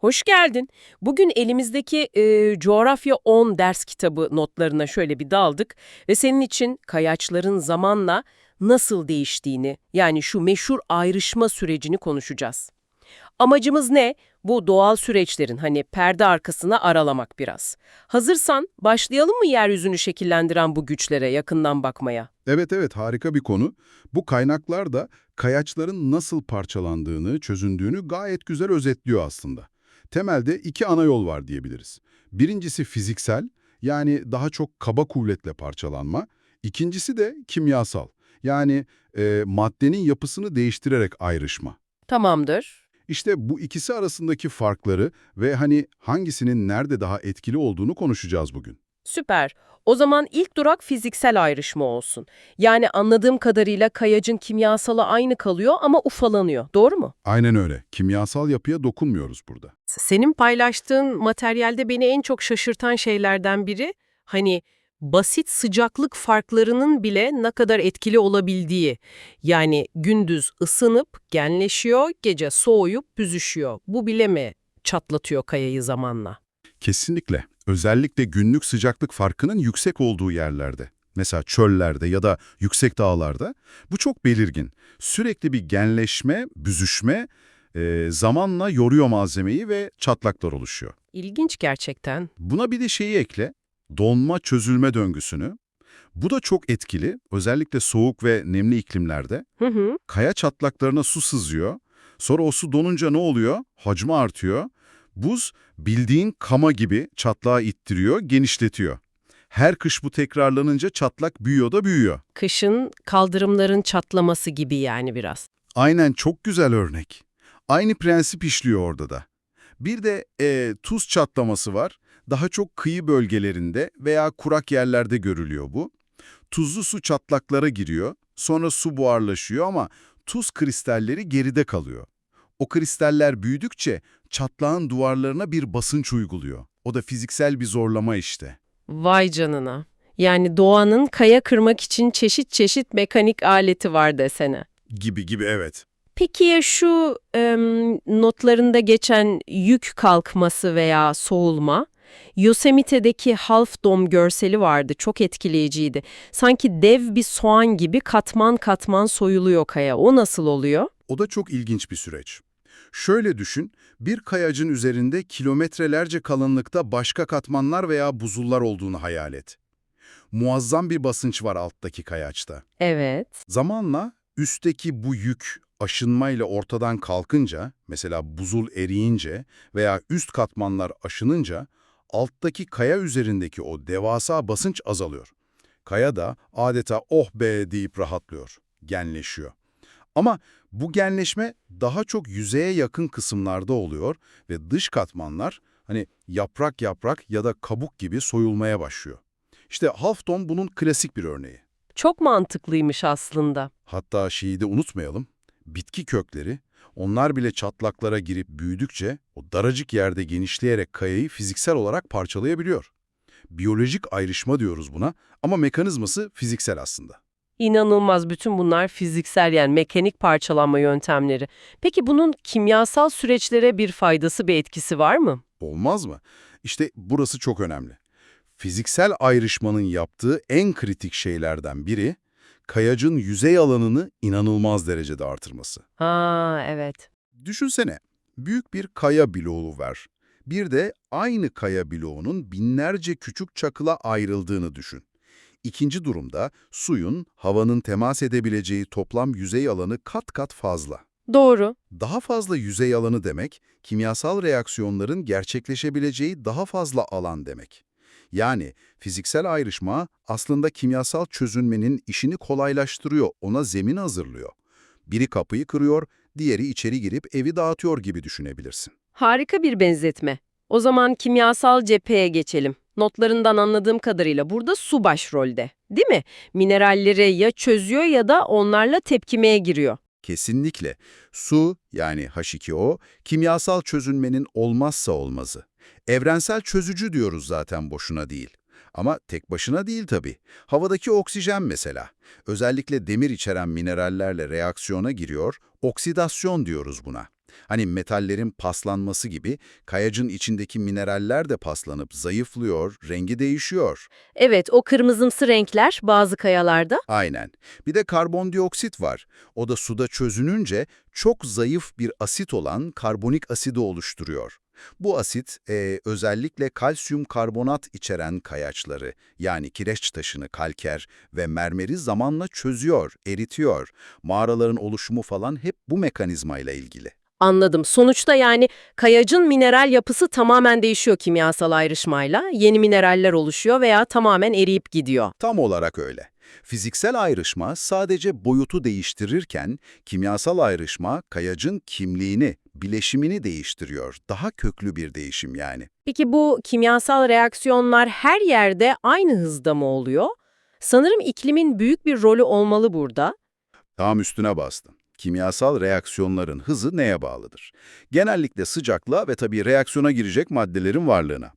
Hoş geldin. Bugün elimizdeki e, Coğrafya 10 ders kitabı notlarına şöyle bir daldık ve senin için kayaçların zamanla nasıl değiştiğini, yani şu meşhur ayrışma sürecini konuşacağız. Amacımız ne? Bu doğal süreçlerin hani perde arkasına aralamak biraz. Hazırsan başlayalım mı yeryüzünü şekillendiren bu güçlere yakından bakmaya? Evet evet harika bir konu. Bu kaynaklar da kayaçların nasıl parçalandığını, çözündüğünü gayet güzel özetliyor aslında. Temelde iki ana yol var diyebiliriz. Birincisi fiziksel, yani daha çok kaba kuvvetle parçalanma. İkincisi de kimyasal, yani e, maddenin yapısını değiştirerek ayrışma. Tamamdır. İşte bu ikisi arasındaki farkları ve hani hangisinin nerede daha etkili olduğunu konuşacağız bugün. Süper. O zaman ilk durak fiziksel ayrışma olsun. Yani anladığım kadarıyla kayacın kimyasalı aynı kalıyor ama ufalanıyor. Doğru mu? Aynen öyle. Kimyasal yapıya dokunmuyoruz burada. Senin paylaştığın materyalde beni en çok şaşırtan şeylerden biri hani basit sıcaklık farklarının bile ne kadar etkili olabildiği. Yani gündüz ısınıp genleşiyor, gece soğuyup büzüşüyor. Bu bile mi çatlatıyor kayayı zamanla? Kesinlikle. Özellikle günlük sıcaklık farkının yüksek olduğu yerlerde. Mesela çöllerde ya da yüksek dağlarda. Bu çok belirgin. Sürekli bir genleşme, büzüşme e, zamanla yoruyor malzemeyi ve çatlaklar oluşuyor. İlginç gerçekten. Buna bir de şeyi ekle, donma çözülme döngüsünü. Bu da çok etkili, özellikle soğuk ve nemli iklimlerde. Hı hı. Kaya çatlaklarına su sızıyor. Sonra o su donunca ne oluyor? Hacmi artıyor. Buz bildiğin kama gibi çatlağı ittiriyor, genişletiyor. Her kış bu tekrarlanınca çatlak büyüyor da büyüyor. Kışın kaldırımların çatlaması gibi yani biraz. Aynen çok güzel örnek. Aynı prensip işliyor orada da. Bir de e, tuz çatlaması var. Daha çok kıyı bölgelerinde veya kurak yerlerde görülüyor bu. Tuzlu su çatlaklara giriyor, sonra su buharlaşıyor ama tuz kristalleri geride kalıyor. O kristaller büyüdükçe çatlağın duvarlarına bir basınç uyguluyor. O da fiziksel bir zorlama işte. Vay canına. Yani doğanın kaya kırmak için çeşit çeşit mekanik aleti var desene. Gibi gibi evet. Peki ya şu em, notlarında geçen yük kalkması veya soğulma? Yosemite'deki Half Dome görseli vardı, çok etkileyiciydi. Sanki dev bir soğan gibi katman katman soyuluyor kaya. O nasıl oluyor? O da çok ilginç bir süreç. Şöyle düşün, bir kayacın üzerinde kilometrelerce kalınlıkta başka katmanlar veya buzullar olduğunu hayal et. Muazzam bir basınç var alttaki kayaçta. Evet. Zamanla üstteki bu yük aşınmayla ortadan kalkınca, mesela buzul eriyince veya üst katmanlar aşınınca, alttaki kaya üzerindeki o devasa basınç azalıyor. Kaya da adeta oh be deyip rahatlıyor, genleşiyor. Ama bu genleşme daha çok yüzeye yakın kısımlarda oluyor ve dış katmanlar hani yaprak yaprak ya da kabuk gibi soyulmaya başlıyor. İşte Halfton bunun klasik bir örneği. Çok mantıklıymış aslında. Hatta şeyi de unutmayalım, bitki kökleri, onlar bile çatlaklara girip büyüdükçe o daracık yerde genişleyerek kayayı fiziksel olarak parçalayabiliyor. Biyolojik ayrışma diyoruz buna ama mekanizması fiziksel aslında. İnanılmaz bütün bunlar fiziksel yani mekanik parçalanma yöntemleri. Peki bunun kimyasal süreçlere bir faydası bir etkisi var mı? Olmaz mı? İşte burası çok önemli. Fiziksel ayrışmanın yaptığı en kritik şeylerden biri, kayacın yüzey alanını inanılmaz derecede artırması. Ha evet. Düşünsene, büyük bir kaya bloğu var. Bir de aynı kaya bloğunun binlerce küçük çakıla ayrıldığını düşün. İkinci durumda suyun, havanın temas edebileceği toplam yüzey alanı kat kat fazla. Doğru. Daha fazla yüzey alanı demek, kimyasal reaksiyonların gerçekleşebileceği daha fazla alan demek. Yani fiziksel ayrışma aslında kimyasal çözünmenin işini kolaylaştırıyor, ona zemin hazırlıyor. Biri kapıyı kırıyor, diğeri içeri girip evi dağıtıyor gibi düşünebilirsin. Harika bir benzetme. O zaman kimyasal cepheye geçelim. Notlarından anladığım kadarıyla burada su başrolde. Değil mi? Mineralleri ya çözüyor ya da onlarla tepkimeye giriyor. Kesinlikle. Su yani H2O kimyasal çözünmenin olmazsa olmazı. Evrensel çözücü diyoruz zaten boşuna değil. Ama tek başına değil tabii. Havadaki oksijen mesela. Özellikle demir içeren minerallerle reaksiyona giriyor, oksidasyon diyoruz buna. Hani metallerin paslanması gibi kayacın içindeki mineraller de paslanıp zayıflıyor, rengi değişiyor. Evet, o kırmızımsı renkler bazı kayalarda. Aynen. Bir de karbondioksit var. O da suda çözününce çok zayıf bir asit olan karbonik asidi oluşturuyor. Bu asit e, özellikle kalsiyum karbonat içeren kayaçları yani kireç taşını kalker ve mermeri zamanla çözüyor, eritiyor. Mağaraların oluşumu falan hep bu mekanizmayla ilgili. Anladım. Sonuçta yani kayacın mineral yapısı tamamen değişiyor kimyasal ayrışmayla. Yeni mineraller oluşuyor veya tamamen eriyip gidiyor. Tam olarak öyle. Fiziksel ayrışma sadece boyutu değiştirirken, kimyasal ayrışma kayacın kimliğini, bileşimini değiştiriyor. Daha köklü bir değişim yani. Peki bu kimyasal reaksiyonlar her yerde aynı hızda mı oluyor? Sanırım iklimin büyük bir rolü olmalı burada. Tam üstüne bastın. Kimyasal reaksiyonların hızı neye bağlıdır? Genellikle sıcaklığa ve tabii reaksiyona girecek maddelerin varlığına.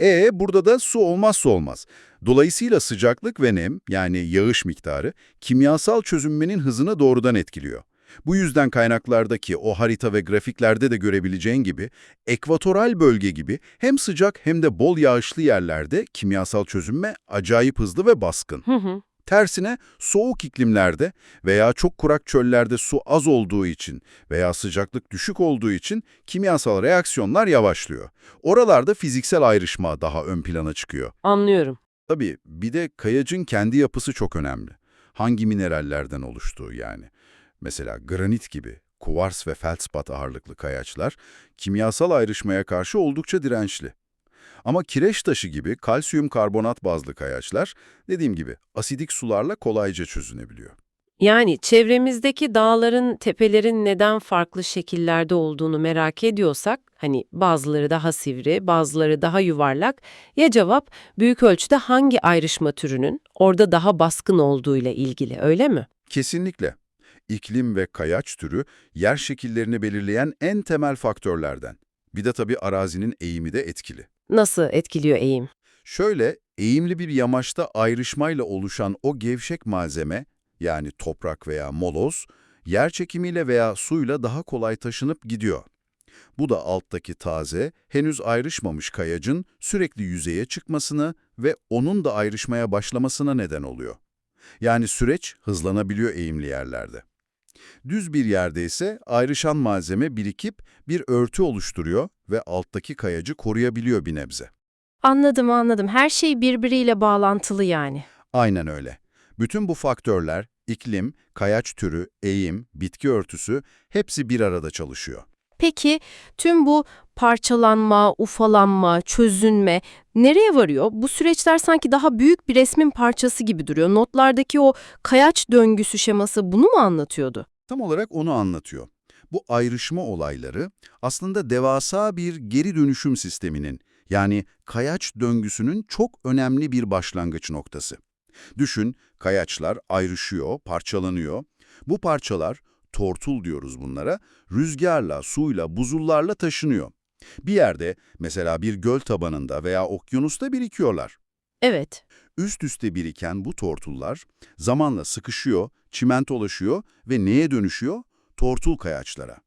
E burada da su olmazsa olmaz. Dolayısıyla sıcaklık ve nem yani yağış miktarı kimyasal çözünmenin hızını doğrudan etkiliyor. Bu yüzden kaynaklardaki o harita ve grafiklerde de görebileceğin gibi ekvatoral bölge gibi hem sıcak hem de bol yağışlı yerlerde kimyasal çözünme acayip hızlı ve baskın. Hı hı. Tersine soğuk iklimlerde veya çok kurak çöllerde su az olduğu için veya sıcaklık düşük olduğu için kimyasal reaksiyonlar yavaşlıyor. Oralarda fiziksel ayrışma daha ön plana çıkıyor. Anlıyorum. Tabii bir de kayacın kendi yapısı çok önemli. Hangi minerallerden oluştuğu yani. Mesela granit gibi, kuvars ve feldspat ağırlıklı kayaçlar kimyasal ayrışmaya karşı oldukça dirençli. Ama kireç taşı gibi kalsiyum karbonat bazlı kayaçlar, dediğim gibi asidik sularla kolayca çözünebiliyor. Yani çevremizdeki dağların, tepelerin neden farklı şekillerde olduğunu merak ediyorsak, hani bazıları daha sivri, bazıları daha yuvarlak, ya cevap büyük ölçüde hangi ayrışma türünün orada daha baskın olduğuyla ilgili, öyle mi? Kesinlikle. İklim ve kayaç türü yer şekillerini belirleyen en temel faktörlerden. Bir de tabii arazinin eğimi de etkili. Nasıl etkiliyor eğim? Şöyle, eğimli bir yamaçta ayrışmayla oluşan o gevşek malzeme, yani toprak veya moloz, yer çekimiyle veya suyla daha kolay taşınıp gidiyor. Bu da alttaki taze, henüz ayrışmamış kayacın sürekli yüzeye çıkmasını ve onun da ayrışmaya başlamasına neden oluyor. Yani süreç hızlanabiliyor eğimli yerlerde. Düz bir yerde ise ayrışan malzeme birikip bir örtü oluşturuyor ve alttaki kayacı koruyabiliyor bir nebze. Anladım anladım. Her şey birbiriyle bağlantılı yani. Aynen öyle. Bütün bu faktörler, iklim, kayaç türü, eğim, bitki örtüsü hepsi bir arada çalışıyor. Peki tüm bu parçalanma, ufalanma, çözünme nereye varıyor? Bu süreçler sanki daha büyük bir resmin parçası gibi duruyor. Notlardaki o kayaç döngüsü şeması bunu mu anlatıyordu? Tam olarak onu anlatıyor. Bu ayrışma olayları aslında devasa bir geri dönüşüm sisteminin, yani kayaç döngüsünün çok önemli bir başlangıç noktası. Düşün, kayaçlar ayrışıyor, parçalanıyor. Bu parçalar, tortul diyoruz bunlara, rüzgarla, suyla, buzullarla taşınıyor. Bir yerde, mesela bir göl tabanında veya okyanusta birikiyorlar. Evet. Üst üste biriken bu tortullar zamanla sıkışıyor, çimentolaşıyor ve neye dönüşüyor? Tortul kayaçlara.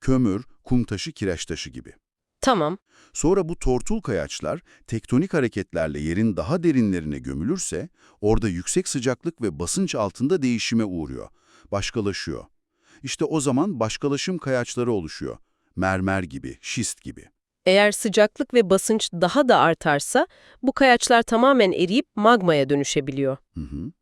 Kömür, kum taşı, kireç taşı gibi. Tamam. Sonra bu tortul kayaçlar tektonik hareketlerle yerin daha derinlerine gömülürse orada yüksek sıcaklık ve basınç altında değişime uğruyor, başkalaşıyor. İşte o zaman başkalaşım kayaçları oluşuyor. Mermer gibi, şist gibi. Eğer sıcaklık ve basınç daha da artarsa bu kayaçlar tamamen eriyip magmaya dönüşebiliyor. Hı hı.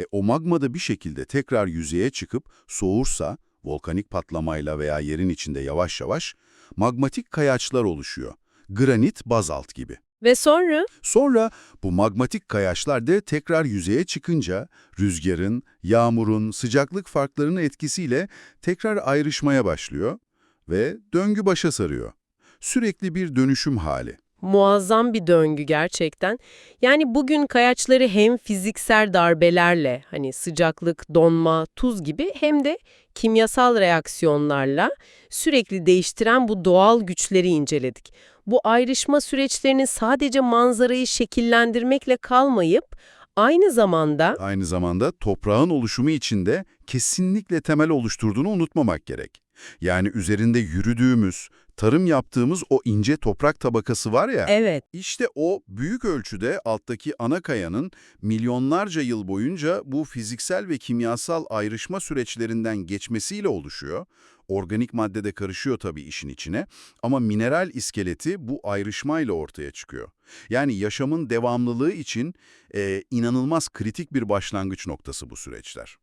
E, o magma da bir şekilde tekrar yüzeye çıkıp soğursa, volkanik patlamayla veya yerin içinde yavaş yavaş, magmatik kayaçlar oluşuyor. Granit, bazalt gibi. Ve sonra Sonra bu magmatik kayaçlar da tekrar yüzeye çıkınca rüzgarın, yağmurun, sıcaklık farklarının etkisiyle tekrar ayrışmaya başlıyor ve döngü başa sarıyor. Sürekli bir dönüşüm hali. Muazzam bir döngü gerçekten. Yani bugün kayaçları hem fiziksel darbelerle hani sıcaklık, donma, tuz gibi hem de kimyasal reaksiyonlarla sürekli değiştiren bu doğal güçleri inceledik. Bu ayrışma süreçlerinin sadece manzarayı şekillendirmekle kalmayıp aynı zamanda Aynı zamanda toprağın oluşumu içinde kesinlikle temel oluşturduğunu unutmamak gerek. Yani üzerinde yürüdüğümüz, tarım yaptığımız o ince toprak tabakası var ya, Evet. işte o büyük ölçüde alttaki ana kayanın milyonlarca yıl boyunca bu fiziksel ve kimyasal ayrışma süreçlerinden geçmesiyle oluşuyor. Organik madde de karışıyor tabii işin içine ama mineral iskeleti bu ayrışmayla ortaya çıkıyor. Yani yaşamın devamlılığı için e, inanılmaz kritik bir başlangıç noktası bu süreçler.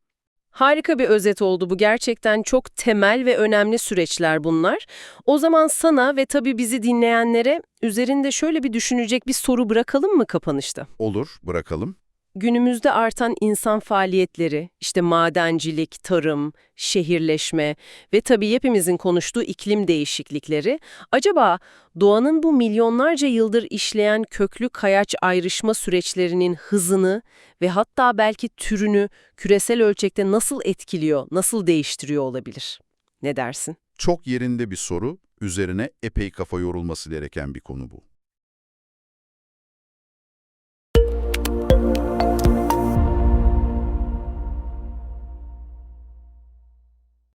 Harika bir özet oldu bu. Gerçekten çok temel ve önemli süreçler bunlar. O zaman sana ve tabii bizi dinleyenlere üzerinde şöyle bir düşünecek bir soru bırakalım mı kapanışta? Olur, bırakalım. Günümüzde artan insan faaliyetleri, işte madencilik, tarım, şehirleşme ve tabii hepimizin konuştuğu iklim değişiklikleri, acaba doğanın bu milyonlarca yıldır işleyen köklü kayaç ayrışma süreçlerinin hızını ve hatta belki türünü küresel ölçekte nasıl etkiliyor, nasıl değiştiriyor olabilir? Ne dersin? Çok yerinde bir soru, üzerine epey kafa yorulması gereken bir konu bu.